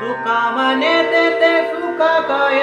तुका म्हणे ते ते सुख काय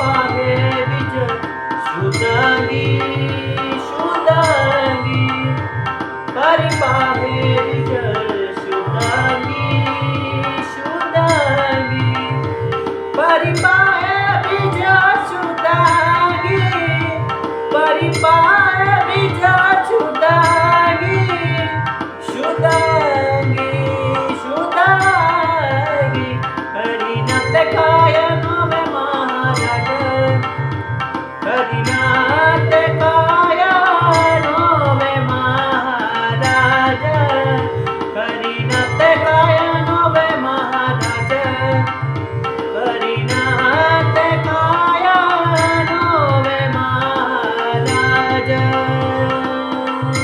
पावे विज शुदनी शुदनी करी पावे विज शुदनी शुदनी परी पावे विज शुदनी परी पावे विज शुदनी शुदनी शुदनी करी नत